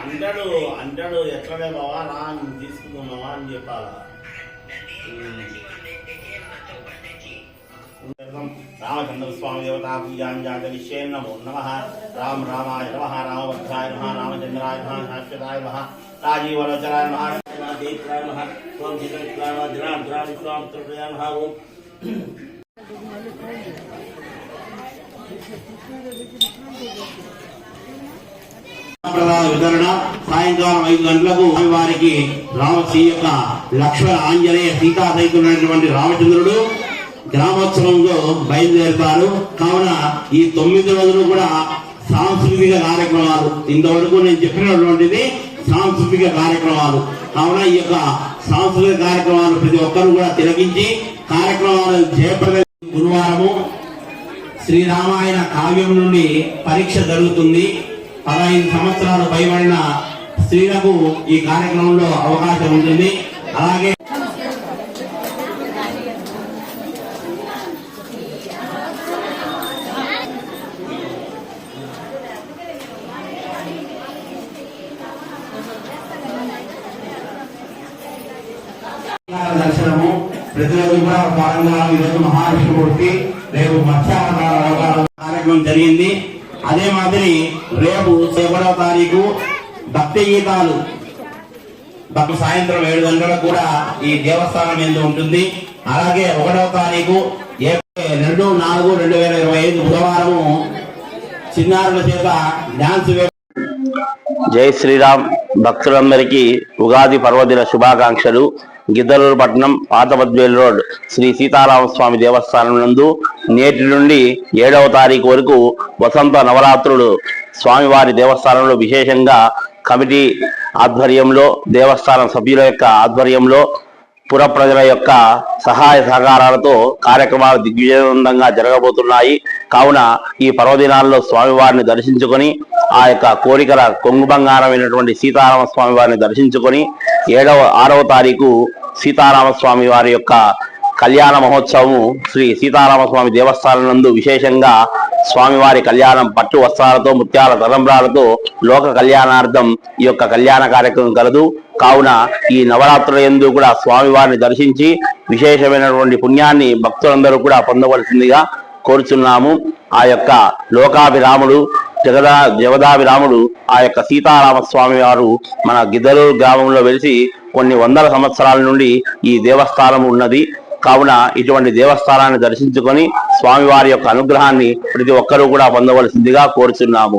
అంటాడు అంటాడు ఎట్లనే బావా రా నేను తీసుకుందామా అని చెప్పాలా? రామచంద్ర స్వామి దేవతా పూజాం నమో నమ. రామ రామాయ నమ. రామభద్రాయ నమ. రామచంద్రాయ నమ. శాశ్వతాయ నమ. రాజీవలోచనాయ నమ. దేత్రాయ ఓం ఓం వితరణ సాయంకాలం ఐదు గంటలకు వారికి రామశ్రీ యొక్క లక్ష్మణ ఆంజనేయ సీతా సైతున్నటువంటి రామచంద్రుడు గ్రామోత్సవంలో బయలుదేరుతారు. కావున ఈ తొమ్మిది రోజులు కూడా సాంస్కృతిక కార్యక్రమాలు ఇంతవరకు నేను చెప్పినటువంటిది సాంస్కృతిక కార్యక్రమాలు. కావున ఈ యొక్క సాంస్కృతిక కార్యక్రమాలు ప్రతి ఒక్కరు కూడా తిలకించి కార్యక్రమాలను చేపట్టే గురువారము శ్రీరామాయణ కావ్యం నుండి పరీక్ష జరుగుతుంది. పదహైదు సంవత్సరాలు పైబడిన స్త్రీలకు ఈ కార్యక్రమంలో అవకాశం ఉంటుంది. అలాగే దర్శనము. ప్రతిరోజు కూడా భాగంగా ఈరోజు మహావిష్ణుమూర్తి రేపు మత్స్యావతార కార్యక్రమం జరిగింది. అదే మాదిరి రేపు ఒకటవ తారీఖు భక్తి గీతాలు. భక్తి సాయంత్రం ఏడు గంటలకు కూడా ఈ దేవస్థానం ఎందు ఉంటుంది. అలాగే ఒకటవ తారీఖు రెండు నాలుగు రెండు వేల ఇరవై ఐదు బుధవారము చిన్నారుల చేత డాన్స్ జై శ్రీరామ్. భక్తులందరికీ ఉగాది పర్వదిన శుభాకాంక్షలు. గిద్దలూరు పట్టణం పాత బద్వేలు రోడ్ శ్రీ సీతారామస్వామి దేవస్థానం నందు నేటి నుండి ఏడవ తారీఖు వరకు వసంత నవరాత్రులు స్వామివారి దేవస్థానంలో విశేషంగా కమిటీ ఆధ్వర్యంలో దేవస్థానం సభ్యుల యొక్క ఆధ్వర్యంలో పుర ప్రజల యొక్క సహాయ సహకారాలతో కార్యక్రమాలు దిగ్విజయవంతంగా జరగబోతున్నాయి. కావున ఈ పర్వదినాల్లో స్వామివారిని దర్శించుకొని ఆ యొక్క కోరికల కొంగు బంగారమైనటువంటి సీతారామ స్వామి వారిని దర్శించుకొని ఏడవ ఆరవ తారీఖు సీతారామస్వామి వారి యొక్క కళ్యాణ మహోత్సవము శ్రీ సీతారామస్వామి దేవస్థానం నందు విశేషంగా స్వామివారి కళ్యాణం పట్టు వస్త్రాలతో ముత్యాల తలంబ్రాలతో లోక కళ్యాణార్థం ఈ యొక్క కళ్యాణ కార్యక్రమం కలదు. కావున ఈ నవరాత్రుల ఎందు కూడా స్వామివారిని దర్శించి విశేషమైనటువంటి పుణ్యాన్ని భక్తులందరూ కూడా పొందవలసిందిగా కోరుచున్నాము. ఆ యొక్క లోకాభిరాముడు జగదా జగదాభిరాముడు ఆ యొక్క సీతారామస్వామి వారు మన గిద్దలూరు గ్రామంలో వెలిసి కొన్ని వందల సంవత్సరాల నుండి ఈ దేవస్థానం ఉన్నది. కావున ఇటువంటి దేవస్థానాన్ని దర్శించుకొని స్వామివారి యొక్క అనుగ్రహాన్ని ప్రతి ఒక్కరూ కూడా పొందవలసిందిగా కోరుచున్నాము.